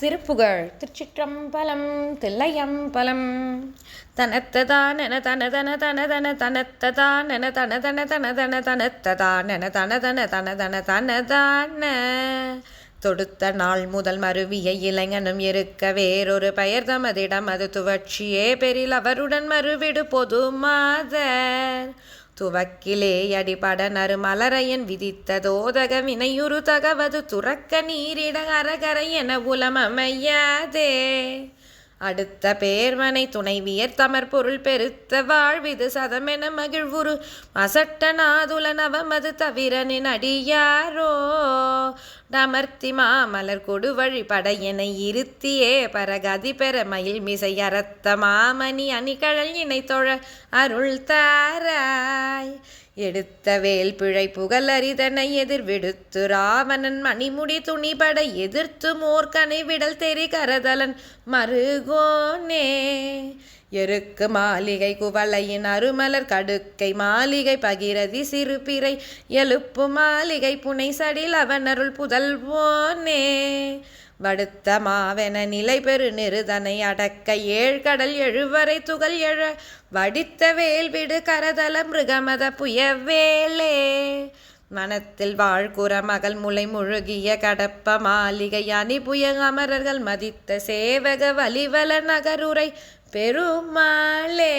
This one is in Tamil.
திருப்புகழ் திருச்சிற்றம்பலம் தில்லையம்பலம். தனத்ததானன தன தனதன தன தன தனத்ததானன தனதன தனதன தன தன தனத்ததானன தனதன தனதன தனதான. தொடுத்த நாள் முதல் மருவிய இளைஞனும் இருக்க வேறொரு பெயர் தமதிடம் அது துவட்சியே பெரில் அவருடன் மறுவிடு பொது மாதர். துவக்கிலே அடிபட நறுமலரையன் விதித்ததோதக வினையுறு தகவது துறக்க நீரிட அரகரை என உலமமையாதே. அடுத்த பேர்மனை துணைவியர் தமர் பொருள் பெருத்த வாழ்விது சதமென மகிழ்வுரு அசட்ட நாதுல நவமது தவிரனின் அடியாரோ. டமர்த்தி மாமலர் கொடு வழிபடையனை இருத்தியே பரகதி பெற மயில் மிசை அறத்த மாமணி அணிகழல் இணை தொழ அருள் தாராய். எடுத்த வேல் பிழை புகழ் அரிதனை எதிர் விடுத்து ராவணன் மணிமுடி துணிபட எதிர்த்து மோர்கனை விடல் தெரி கரதலன் மருகோனே. எருக்கு மாளிகை குவளையின் அருமலர் கடுக்கை மாளிகை பகிரதி சிறுபிறை. எழுப்பு மாளிகை புனை சடில் அவனருள் புதல்வோனே வடுத்த மாவென நிலை பெரு நிறுதனை அடக்க ஏழ்கடல் எழுவரை துகள் எழ. வடித்த வேல்விடு கரதல மிருகமத புயவேலே. மனத்தில் வாழ்குற மகள் முளை முழுகிய கடப்ப மாளிகை அணி புய அமரர்கள் மதித்த சேவக வலிவல நகருரை பெருமாளே.